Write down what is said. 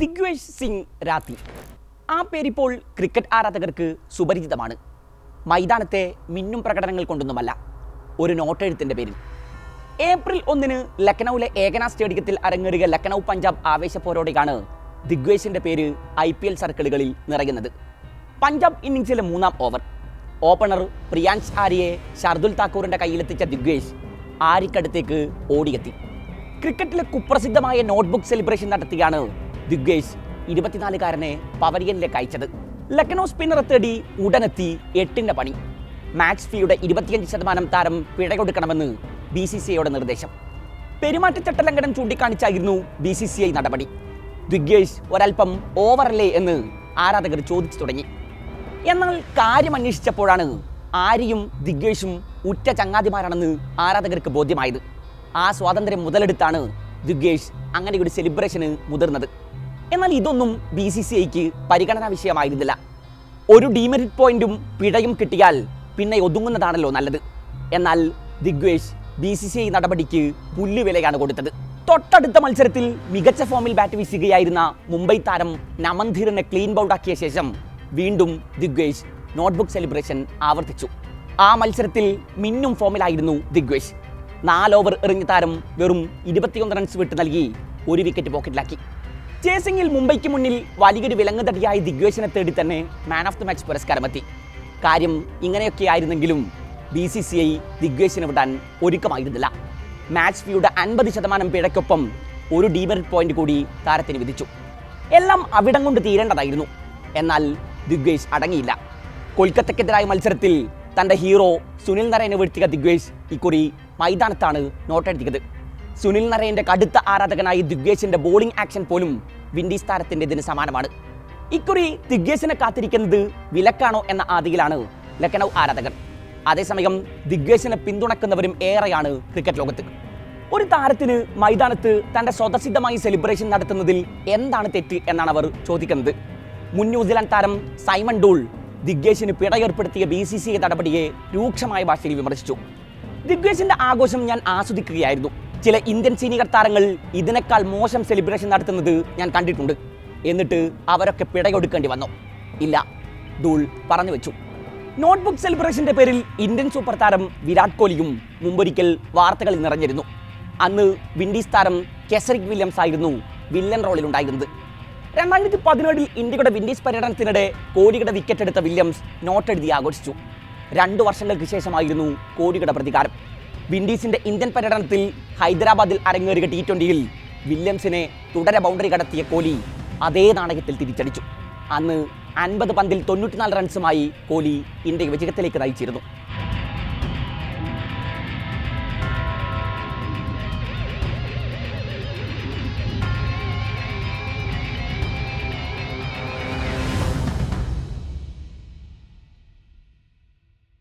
ദിഗ്വേഷ് സിംഗ് രാത്തി ആ പേരിപ്പോൾ ക്രിക്കറ്റ് ആരാധകർക്ക് സുപരിചിതമാണ്. മൈതാനത്തെ മിന്നും പ്രകടനങ്ങൾ കൊണ്ടൊന്നുമല്ല. ഒരു നോട്ടെഴുത്തിന്റെ പേരിൽ. ഏപ്രിൽ ഒന്നിന് ലക്നൌവിലെ ഏകന സ്റ്റേഡിയത്തിൽ അരങ്ങേറിയ ലക്നൗ പഞ്ചാബ് ആവേശപ്പോരോടെയാണ് ദിഗ്വേഷിന്റെ പേര് ഐ പി എൽ സർക്കിളുകളിൽ നിറയുന്നത്. പഞ്ചാബ് ഇന്നിംഗ്സിലെ മൂന്നാം ഓവർ. ഓപ്പണർ പ്രിയാൻഷ് ആര്യയെ ഷർദുൽ താക്കൂറിന്റെ കയ്യിലെത്തിച്ച ദിഗ്വേഷ് ആര്യക്കടുത്തേക്ക് ഓടിയെത്തി. ക്രിക്കറ്റിലെ കുപ്രസിദ്ധമായ നോട്ട്ബുക്ക് സെലിബ്രേഷൻ നടത്തിയാണ് ദിഗ്വേഷ് ഇരുപത്തിനാലുകാരനെ പവലിയനിലേക്ക് അയച്ചത് ലക്നൗ സ്പിന്നറെ തേടി ഉടനെത്തി എട്ടിന്റെ പണി. മാക്സ് ഫിയുടെ ഇരുപത്തിയഞ്ച് ശതമാനം താരം പിഴ കൊടുക്കണമെന്ന് ബി സി സി ഐയുടെ നിർദ്ദേശം. പെരുമാറ്റച്ചട്ട ലംഘനം ചൂണ്ടിക്കാണിച്ചായിരുന്നു ബി സി സി ഐ നടപടി. ദിഗ്വേഷ് ഒരൽപ്പം ഓവറല്ലേ എന്ന് ആരാധകർ ചോദിച്ചു തുടങ്ങി. എന്നാൽ കാര്യം അന്വേഷിച്ചപ്പോഴാണ് ആര്യയും ദിഗ്വേഷും ഉറ്റ ചങ്ങാതിമാരാണെന്ന് ആരാധകർക്ക് ബോധ്യമായത്. ആ സ്വാതന്ത്ര്യം മുതലെടുത്താണ് ദിഗ്വേഷ് അങ്ങനെ ഒരു സെലിബ്രേഷന് മുതിർന്നത്. എന്നാൽ ഇതൊന്നും ബി സി സി ഐക്ക് പരിഗണനാ വിഷയമായിരുന്നില്ല. ഒരു ഡീമെറിറ്റ് പോയിന്റും പിഴയും കിട്ടിയാൽ പിന്നെ ഒതുങ്ങുന്നതാണല്ലോ നല്ലത്. എന്നാൽ Digvesh B C C I നടപടിക്ക് പുല്ലുവിലയാണ് കൊടുത്തത്. തൊട്ടടുത്ത മത്സരത്തിൽ മികച്ച ഫോമിൽ ബാറ്റ് വീശുകയായിരുന്ന മുംബൈ താരം നമന്ധീറിനെ ക്ലീൻ ബൗണ്ടാക്കിയ ശേഷം വീണ്ടും ദിഗ്വേഷ് നോട്ട്ബുക്ക് സെലിബ്രേഷൻ ആവർത്തിച്ചു. ആ മത്സരത്തിൽ മിന്നും ഫോമിലായിരുന്നു ദിഗ്വേഷ്. നാല് ഓവർ എറിഞ്ഞ താരം വെറും ഇരുപത്തിയൊന്ന് റൺസ് വിട്ട് നൽകി ഒരു വിക്കറ്റ് പോക്കറ്റിലാക്കി ചേസിംഗിൽ മുംബൈക്ക് മുന്നിൽ വലിയൊരു വിലങ്ങുതടിയായ ദിഗ്വേഷനെ തേടി തന്നെ മാൻ ഓഫ് ദി മാച്ച് പുരസ്കാരമെത്തി. കാര്യം ഇങ്ങനെയൊക്കെ ആയിരുന്നെങ്കിലും ബി സി സി ഐ ദിഗ്വേഷിനെ വിടാൻ ഒരുക്കമായിരുന്നില്ല. മാച്ച് ഫീയുടെ അൻപത് ശതമാനം പിഴയ്ക്കൊപ്പം ഒരു ഡീമെറിറ്റ് പോയിന്റ് കൂടി താരത്തിന് വിധിച്ചു. എല്ലാം അവിടം കൊണ്ട് തീരേണ്ടതായിരുന്നു. എന്നാൽ ദിഗ്വേഷ് അടങ്ങിയില്ല. കൊൽക്കത്തക്കെതിരായ മത്സരത്തിൽ തന്റെ ഹീറോ സുനിൽ നരേനെ വീഴ്ത്തിയ ദിഗ്വേഷ് ഇക്കുറി മൈതാനത്താണ് നോട്ടെഴുതിയത് സുനിൽ നരേന്റെ കടുത്ത ആരാധകനായ ദിഗ്വേഷിന്റെ ബോളിംഗ് ആക്ഷൻ പോലും വിൻഡീസ് താരത്തിന്റെ ഇതിന് സമാനമാണ്. ഇക്കുറി ദിഗ്വേഷിനെ കാത്തിരിക്കുന്നത് വിലക്കാണോ എന്ന ആദിയിലാണ് ലക്നൗ ആരാധകർ. അതേസമയം ദിഗ്വേഷിനെ പിന്തുണക്കുന്നവരും ഏറെയാണ് ക്രിക്കറ്റ് ലോകത്ത്. ഒരു താരത്തിന് മൈതാനത്ത് തന്റെ സ്വതസിദ്ധമായി സെലിബ്രേഷൻ നടത്തുന്നതിൽ എന്താണ് തെറ്റ് എന്നാണ് അവർ ചോദിക്കുന്നത്. മുൻ ന്യൂസിലാൻഡ് താരം സൈമൺ ഡൂൾ ദിഗ്വേഷിന് പിഴയേർപ്പെടുത്തിയ ബി സി സി നടപടിയെ രൂക്ഷമായ ഭാഷയിൽ വിമർശിച്ചു. ദിഗ്വേഷിന്റെ ആഘോഷം ഞാൻ ആസ്വദിക്കുകയായിരുന്നു. ചില ഇന്ത്യൻ സീനിയർ താരങ്ങൾ ഇതിനേക്കാൾ മോശം സെലിബ്രേഷൻ നടത്തുന്നത് ഞാൻ കണ്ടിട്ടുണ്ട്. എന്നിട്ട് അവരൊക്കെ പിടയൊടുക്കേണ്ടി വന്നു. ഇല്ല ഡൂൾ പറഞ്ഞു വെച്ചു. നോട്ട്ബുക്ക് സെലിബ്രേഷന്റെ പേരിൽ ഇന്ത്യൻ സൂപ്പർ താരം വിരാട് കോഹ്ലിയും മുമ്പൊരിക്കൽ വാർത്തകളിൽ നിറഞ്ഞിരുന്നു. അന്ന് വിൻഡീസ് താരം കെസറിക് വില്യംസ് ആയിരുന്നു വില്ലൻ റോളിലുണ്ടായിരുന്നത് രണ്ടായിരത്തി പതിനേഴിൽ ഇന്ത്യയുടെ വിൻഡീസ് പര്യടനത്തിനിടെ കോഹ്ലിയുടെ വിക്കറ്റ് എടുത്ത വില്യംസ് നോട്ടെഴുതി ആഘോഷിച്ചു. രണ്ടു വർഷങ്ങൾക്ക് ശേഷമായിരുന്നു കോഹ്ലിയുടെ പ്രതികാരം. വിൻഡീസിന്റെ ഇന്ത്യൻ പര്യടനത്തിൽ ഹൈദരാബാദിൽ അരങ്ങേറിയ ടി ട്വന്റിയിൽ വില്യംസിനെ തുടരെ ബൗണ്ടറി കടത്തിയ കോലി അതേ നാണയത്തിൽ തിരിച്ചടിച്ചു. അന്ന് അൻപത് പന്തിൽ തൊണ്ണൂറ്റിനാല് റൺസുമായി കോലി ഇന്ത്യ വിജയത്തിലേക്ക് നയിച്ചിരുന്നു.